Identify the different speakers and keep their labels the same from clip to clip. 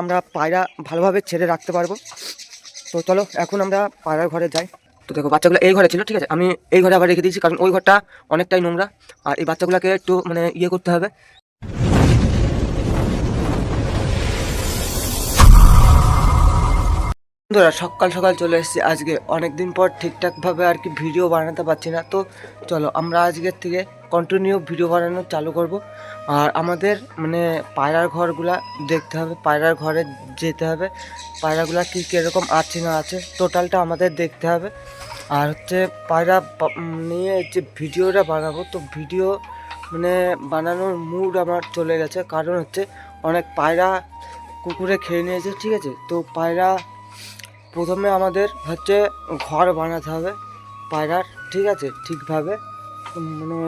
Speaker 1: আমরা পায়রা ভালোভাবে ছেড়ে রাখতে পারব। তো চলো, এখন আমরা পায়রার ঘরে যাই। তো দেখো, বাচ্চাগুলো এই ঘরে ছিল, ঠিক আছে? আমি এই ঘরে আবার রেখে দিয়েছি, কারণ ওই ঘরটা অনেকটাই নোংরা। আর এই বাচ্চাগুলোকে একটু মানে ইয়ে করতে হবে। বন্ধুরা, সকাল সকাল চলে এসেছি। আজকে অনেক দিন পর ঠিকঠাকভাবে আর কি ভিডিও বানাতে পারছি না। তো চলো, আমরা আজকের থেকে কন্টিনিউ ভিডিও বানানো চালু করব। আর আমাদের মানে পায়রার ঘরগুলা দেখতে হবে, পায়রার ঘরে যেতে হবে। পায়রাগুলা কী কীরকম আছে না আছে টোটালটা আমাদের দেখতে হবে। আর হচ্ছে পায়রা নিয়ে যে ভিডিওটা বানাবো, তো ভিডিও মানে বানানোর মুড আমার চলে গেছে। কারণ হচ্ছে অনেক পায়রা কুকুরে খেয়ে নিয়েছে, ঠিক আছে? তো পায়রা প্রথমে আমাদের হচ্ছে ঘর বানাতে হবে পায়রার, ঠিক আছে? ঠিকভাবে। মানে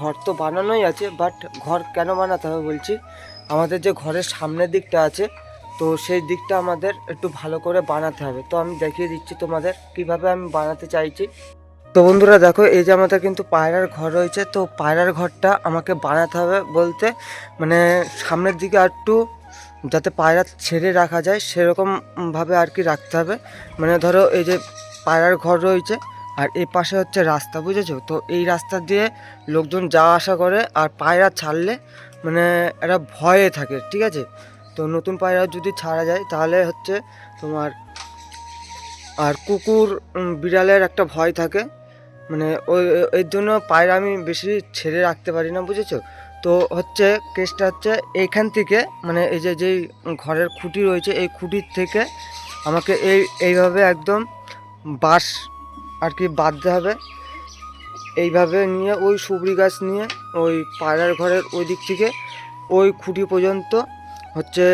Speaker 1: ঘর তো বানানোই আছে বাট ঘর কেন বানাতে হবে বলছি? আমাদের যে ঘরের সামনের দিকটা আছে, তো সেই দিকটা আমাদের একটু ভালো করে বানাতে হবে। তো আমি দেখিয়ে দিচ্ছি তোমাদের কীভাবে আমি বানাতে চাইছি। তো বন্ধুরা দেখো, এই যে আমাদের কিন্তু পায়রার ঘর রয়েছে, তো পায়রার ঘরটা আমাকে বানাতে হবে বলতে মানে সামনের দিকে একটু যাতে পায়রা ছেড়ে রাখা যায়, সেরকমভাবে আর কি রাখতে হবে। মানে ধরো এই যে পায়রার ঘর রয়েছে আর এই পাশে হচ্ছে রাস্তা, বুঝেছ? তো এই রাস্তা দিয়ে লোকজন যাওয়া আসা করে আর পায়রা ছাড়লে মানে এরা ভয়ে থাকে, ঠিক আছে? তো নতুন পায়রা যদি ছাড়া যায়, তাহলে হচ্ছে তোমার আর কুকুর বিড়ালের একটা ভয় থাকে। মানে ওই, এর জন্য পায়রা আমি বেশি ছেড়ে রাখতে পারি না, বুঝেছ? তো হচ্ছে কেসটা হচ্ছে এইখান থেকে মানে এই যে, যেই ঘরের খুঁটি রয়েছে, এই খুঁটির থেকে আমাকে এই, এইভাবে একদম বাঁশ আর কি বাঁধতে হবে। এইভাবে নিয়ে ওই সুবরি গাছ নিয়ে ওই পায়রার ঘরের ওই দিক থেকে ওই খুঁটি পর্যন্ত হচ্ছে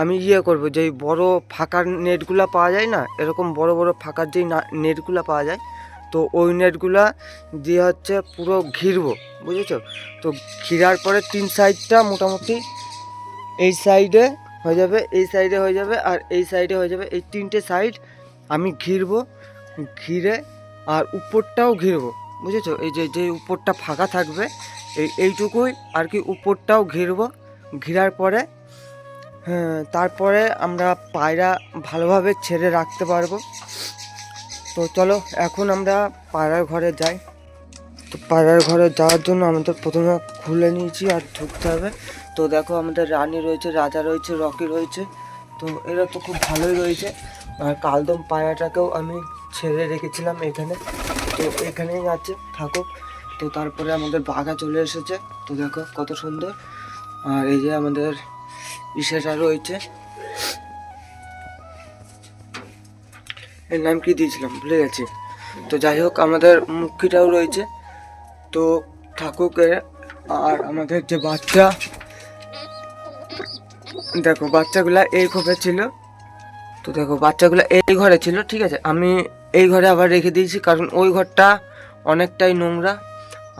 Speaker 1: আমি ইয়ে করব, যেই বড় ফাঁকার নেটগুলো পাওয়া যায় না, এরকম বড় বড় ফাঁকার যেই নেটগুলো পাওয়া যায়, তো ওই নেটগুলা দিয়ে হচ্ছে পুরো ঘিরবো, বুঝেছ? তো ঘিরার পরে তিন সাইডটা মোটামুটি এই সাইডে হয়ে যাবে, এই সাইডে হয়ে যাবে আর এই সাইডে হয়ে যাবে। এই তিনটে সাইড আমি ঘিরবো, ঘিরে আর উপরটাও ঘিরবো, বুঝেছ? এই যে যে উপরটা ফাঁকা থাকবে, এই, এইটুকুই আর কি উপরটাও ঘিরবো। ঘিরার পরে হ্যাঁ তারপরে আমরা পায়রা ভালোভাবে ছেড়ে রাখতে পারব। তো চলো, এখন আমরা পায়রার ঘরে যাই। তো পায়রার ঘরে যাওয়ার জন্য আমাদের প্রথমে খুলে নিয়েছি আর ঢুকতে হবে। তো দেখো, আমাদের রানী রয়েছে, রাজা রয়েছে, রকি রয়েছে। তো এরা তো খুব ভালোই রয়েছে। আর কালদম পায়রাটাকেও আমি ছেড়ে রেখেছিলাম এখানে। তো এখানেই আছে, থাকুক। তো তারপরে আমাদের বাঘা চলে এসেছে। তো দেখো কত সুন্দর। আর এই যে আমাদের ইসেটা রয়েছে। এর নাম কি দিয়েছিলাম? ভুলে গেছি। তো যাই হোক, আমাদের মুখিটাও রয়েছে। তো ঠাকুর আর আমাদের যে বাচ্চা, দেখো বাচ্চাগুলা এই ঘরে ছিল। তো দেখো বাচ্চাগুলো এই ঘরে ছিল, ঠিক আছে? আমি এই ঘরে আবার রেখে দিয়েছি, কারণ ওই ঘরটা অনেকটাই নোংরা।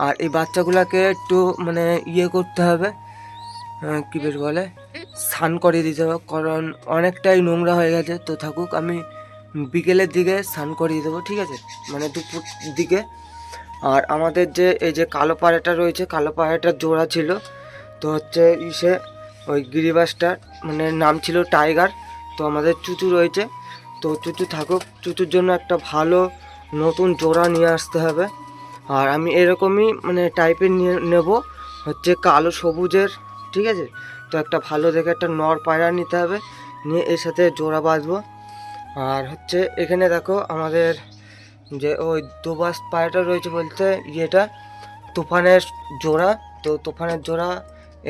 Speaker 1: আর এই বাচ্চাগুলোকে একটু মানে ইয়ে করতে হবে কি বেশ বলে, স্নান করে দিতে হবে, কারণ অনেকটাই নোংরা হয়ে গেছে। তো থাকুক, আমি বিকেলের দিকে স্নান করিয়ে দেবো, ঠিক আছে? মানে দুপুর দিকে। আর আমাদের যে, এই যে কালো পাড়াটা রয়েছে, কালো পাড়াটার জোড়া ছিল, তো হচ্ছে ইসে ওই গিরিবাসটার মানে নাম ছিল টাইগার, তো আমাদের চুচু রয়েছে। তো চুচু থাকুক চুচুর জন্য একটা ভালো নতুন জোড়া নিয়ে আসতে হবে। আর আমি এরকমই মানে টাইপের নিয়ে নেব, হচ্ছে কালো সবুজের, ঠিক আছে? তো একটা ভালো দেখে একটা নর পায়রা নিতে হবে, নিয়ে এর সাথে জোড়া বাঁধবো। আর হচ্ছে এখানে দেখো আমাদের যে ওই দুবাস পায়রাটা রয়েছে বলতে ইয়েটা, তুফানের জোড়া, তো তুফানের জোড়া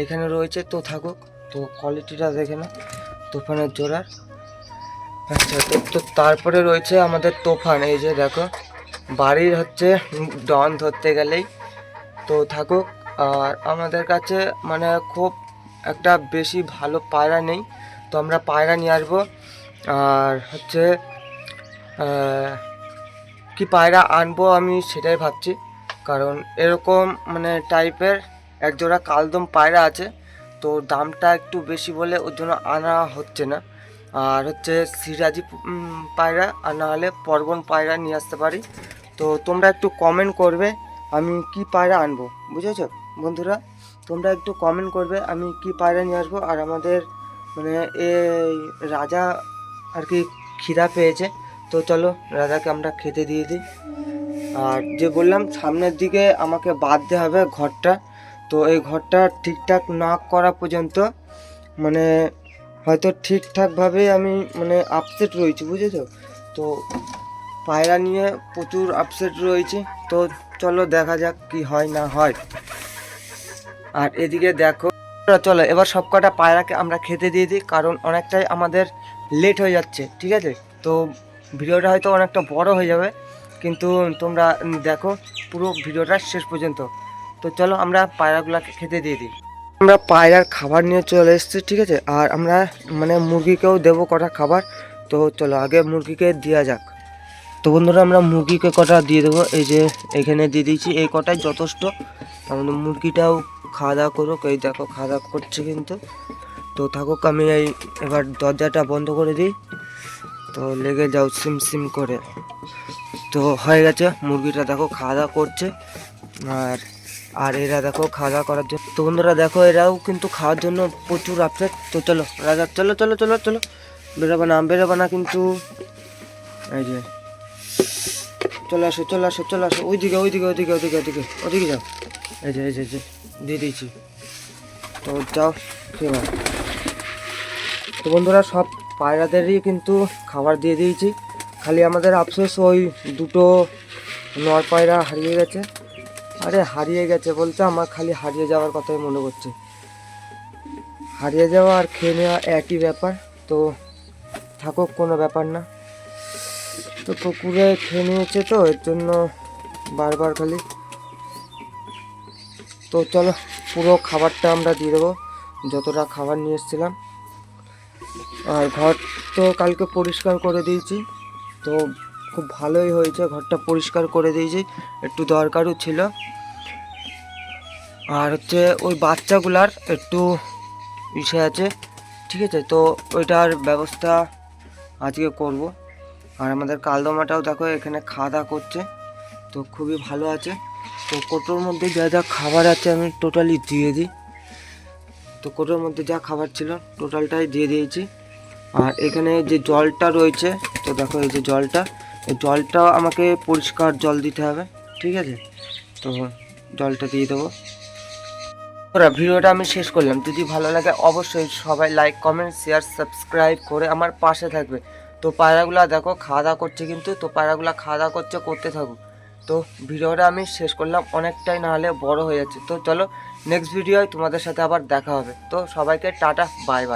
Speaker 1: এখানে রয়েছে, তো থাকুক। তো কোয়ালিটিটা দেখে না তুফানের জোড়ার। আচ্ছা তো তারপরে রয়েছে আমাদের তোফান, এই যে দেখো। বাড়ির হচ্ছে ডন ধরতে গেলেই। তো থাকুক, আর আমাদের কাছে মানে খুব একটা বেশি ভালো পায়রা নেই। তো আমরা পায়রা নিয়ে আসব। আর হচ্ছে কি পায়রা আনব আমি সেটাই ভাবছি। কারণ এরকম মানে টাইপের একজোড়া কালদম পায়রা আছে। তো দামটা একটু বেশি বলে ওর জন্য আনা হচ্ছে না। আর হচ্ছে সিরাজি পায়রা, আর না হলে পর্বন পায়রা নিয়ে আসতে পারি। তো তোমরা একটু কমেন্ট করবে আমি কি পায়রা আনব, বুঝেছ? বন্ধুরা, তোমরা একটু কমেন্ট করবে আমি কি পায়রা নিয়ে আসব। আর আমাদের মানে এই রাজা আর কি খিদা পেয়েছে। তো চলো রাজাকে আমরা খেতে দিয়ে দিই। আর যে বললাম, সামনের দিকে আমাকে বাদ বাঁধতে হবে ঘরটা। তো এই ঘরটা ঠিকঠাক না করা পর্যন্ত মানে হয়তো ঠিকঠাকভাবে আমি মানে আপসেট রয়েছি, বুঝেছ? তো পায়রা নিয়ে প্রচুর আপসেট রয়েছে। তো চলো দেখা যাক কি হয় না হয়। আর এদিকে দেখো চলো। এবার সব কটা পায়রাকে আমরা খেতে দিয়ে দিই, কারণ অনেকটাই আমাদের লেট হয়ে যাচ্ছে, ঠিক আছে? তো ভিডিওটা হয়তো অনেকটা বড় হয়ে যাবে, কিন্তু তোমরা দেখো পুরো ভিডিওটা শেষ পর্যন্ত। তো চলো আমরা পায়রাগুলোকে খেতে দিয়ে দিই। আমরা পায়রার খাবার নিয়ে চলে এসেছি, ঠিক আছে? আর আমরা মানে মুরগিকেও দেবো কটা খাবার। তো চলো, আগে মুরগিকে দেওয়া যাক। তো বন্ধুরা, আমরা মুরগিকে কটা দিয়ে দেবো? এই যে এখানে দিয়ে দিয়েছি, এই কটাই যথেষ্ট। আমাদের মুরগিটাও খাওয়া দাওয়া করুক। এই দেখো, খাওয়া দাওয়া করছে কিন্তু। তো থাকুক, আমি এই এবার দরজাটা বন্ধ করে দিই। তো লেগে যাও, সিম সিম করে। তো হয়ে গেছে, মুরগিটা দেখো, খাওয়া দাওয়া করছে। আর আর এরা দেখো খাওয়া দাওয়া করার জন্য তো বন্ধুরা দেখো, এরাও কিন্তু খাওয়ার জন্য প্রচুর আপসেট তো চলো, রাজা, চলো চলো চলো চলো। বেরোবে না বেরোবে না কিন্তু। এই যে। চলে আসো চলে আসো চলে আসো। ওইদিকে ওইদিকে ওইদিকে ওইদিকে ওইদিকে ওইদিকে যাও। এই যে এই যে এই যে, দিয়ে দিয়েছি। তো যাও, খেয়ে নাও। তো বন্ধুরা, সব পায়রাদেরই কিন্তু খাবার দিয়ে দিয়েছি। খালি আমাদের আফসোস, ওই দুটো নর পায়রা হারিয়ে গেছে। আরে হারিয়ে গেছে বলতে আমার খালি হারিয়ে যাওয়ার কথাই মনে করছে হারিয়ে যাওয়া আর খেয়ে নেওয়া একই ব্যাপার, তো থাকুক কোনো ব্যাপার না। তো পুকুরে খেয়ে নিয়েছে তো, এর জন্য বারবার খালি। তো চলো, পুরো খাবারটা আমরা দিয়ে দেবো, যতটা খাবার নিয়ে এসেছিলাম। আর ঘর তো কালকে পরিষ্কার করে দিয়েছি, তো খুব ভালোই হয়েছে, ঘরটা পরিষ্কার করে দিয়েছি, একটু দরকারও ছিল। আর হচ্ছে ওই বাচ্চাগুলার একটু ইসে আছে, ঠিক আছে? তো ওইটার ব্যবস্থা আজকে করব। আর আমাদের কালদমাটাও দেখো, এখানে খাওয়া দাওয়া করছে, তো খুবই ভালো আছে। তো কোটোর মধ্যে যা যা খাবার আছে আমি টোটালি দিয়ে দিই। তো কোটোর মধ্যে যা খাবার ছিল, টোটালটাই দিয়ে দিয়েছি। আর এখানে যে জলটা রয়েছে, তো দেখো এই যে জলটা এই জলটাও আমাকে পরিষ্কার জল দিতে হবে, ঠিক আছে? তো জলটা দিয়ে দেবো। ওরা ভিডিওটা আমি শেষ করলাম। যদি ভালো লাগে, অবশ্যই সবাই লাইক কমেন্ট শেয়ার সাবস্ক্রাইব করে আমার পাশে থাকবে। তো পায়রাগুলো দেখো, খাওয়া দাওয়া করছে কিন্তু, তো পায়রাগুলো খাওয়া দাওয়া করছে, করতে থাকুক তো ভিডিওটা আমি শেষ করলাম, অনেকটাই না হলে বড় হয়ে যাচ্ছে। তো চলো নেক্সট ভিডিওয় তোমাদের সাথে আবার দেখা হবে। তো সবাইকে টাটা বাই বাই